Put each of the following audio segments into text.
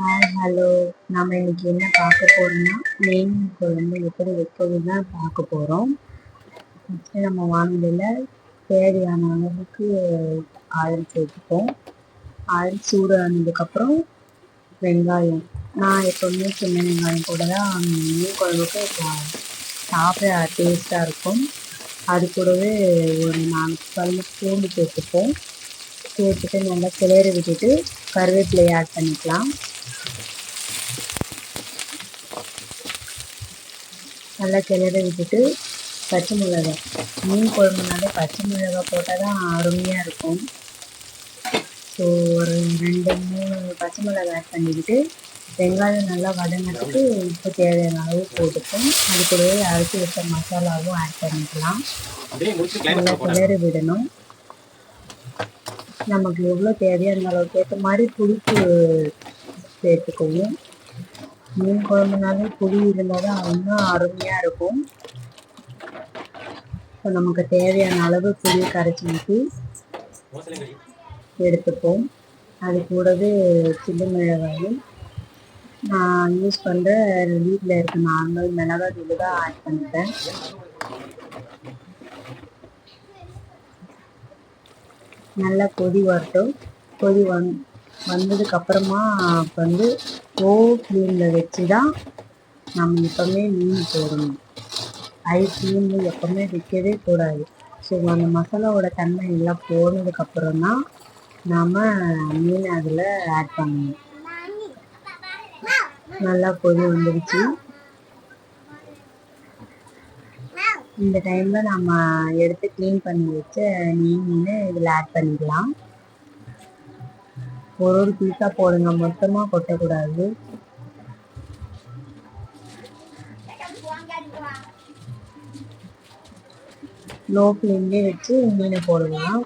Hi hello நம்ம இன்னைக்கு என்ன பார்க்க போறோம்னா மீன் குழம்பு எப்படி வைக்கிறது தான் பார்க்க போகிறோம் ஃபஸ்ட்டு நம்ம வானிலையில் தேவையான அளவுக்கு ஆயில் சேர்த்துப்போம். ஆயில் சூடானதுக்கப்புறம் வெங்காயம். நான் எப்போவுமே சின்ன வெங்காயம் கூட தான் மீன் குழம்புக்கு சாப்பிட டேஸ்ட்டாக இருக்கும். அது கூடவே ஒரு நாலு குழம்பு பூண்டு சேர்த்துப்போம். சேர்த்துட்டு நல்லா கிளறி விட்டுட்டு கருவேப்பிலையை ஆட் பண்ணிக்கலாம். நல்லா கிளறி விட்டுட்டு பச்சை மிளகாய் மீன் குழம்புனாலே பச்சை மிளகாய் போட்டால் தான் அருமையாக இருக்கும். ஸோ ஒரு ரெண்டு மூணு பச்சை மிளகாய் ஆட் பண்ணிக்கிட்டு வெங்காயம் நல்லா வதங்கிறதுக்கு உப்பு தேவையான அளவு போட்டுப்போம். அது கூடவே அரைச்சி வச்ச மசாலாவும் ஆட் பண்ணிக்கலாம். நல்லா கிளறி விடணும். நமக்கு எவ்வளோ தேவையோ அந்த அளவுக்கு ஏற்ற மாதிரி புளிப்பு சேர்த்துக்குவோம் மீன் குழம்புனாலே புளி இருந்தால் தான் இன்னும் அருமையாக இருக்கும். ஸோ நமக்கு தேவையான அளவு புளி கரைச்சி ஊற்றி எடுத்துப்போம். அது கூடவே சில்லு மிளகாயும் நான் யூஸ் பண்ணுற வீட்டில் இருக்க நார்மல் மிளகாய் தூள் தான் ஆட் பண்ணிட்டேன் நல்லா கொதி வரட்டும். கொதி வந் வந்ததுக்கப்புறமா வந்து ஓ ஃப்ளேமில் வச்சு தான் நம்ம எப்போவுமே மீன் போடணும். ஐ ஃப்ளேமில் எப்போவுமே வைக்கவே கூடாது. ஸோ அந்த மசாலாவோட தன்மை எல்லாம் போனதுக்கப்புறம் தான் நாம் மீன் அதில் ஆட் பண்ணணும். நல்லா கொதி வந்துடுச்சு இந்த டைமில் நம்ம எடுத்து க்ளீன் பண்ணி வச்ச மீன் மீன் இதில் ஆட் பண்ணிக்கலாம். ஒரு ஒரு பீஸாக போடுங்க. மொத்தமாக கொட்டக்கூடாது. லோ ஃப்ளேம்லேயே வச்சு மீனை போடலாம்.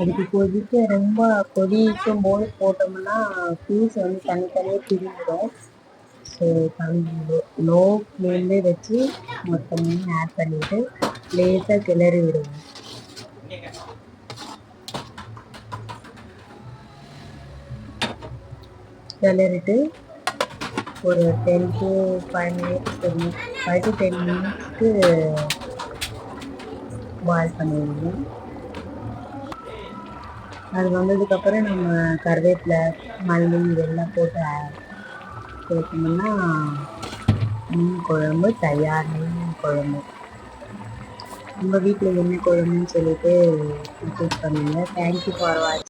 அதுக்கு கொதிக்க ரொம்ப கொதிக்கும் போது போட்டோம்னா பீஸ் வந்து தனித்தனியாக பிரிஞ்சிடும். லோ ஃப்ளேம்லேயே வச்சு மொத்தமும் ஆட் பண்ணிவிட்டு லேசாக கிளறி விடுவோம். கிளறிட்டு ஒரு ten to five minutes five to ten மினிட்ஸ்க்கு பாயில் பண்ணிடுவோம். அது வந்ததுக்கப்புறம் நம்ம கருவேப்பிலை மல்லி இதெல்லாம் போட்டு பார்த்தீங்கன்னா மீன் குழம்பு தயார் மீன் குழம்பு. உங்கள் வீட்டில் என்ன குழம்புன்னு சொல்லிட்டு பண்ணுங்க. பண்ணுங்கள் தேங்க்யூ ஃபார் வாட்ச்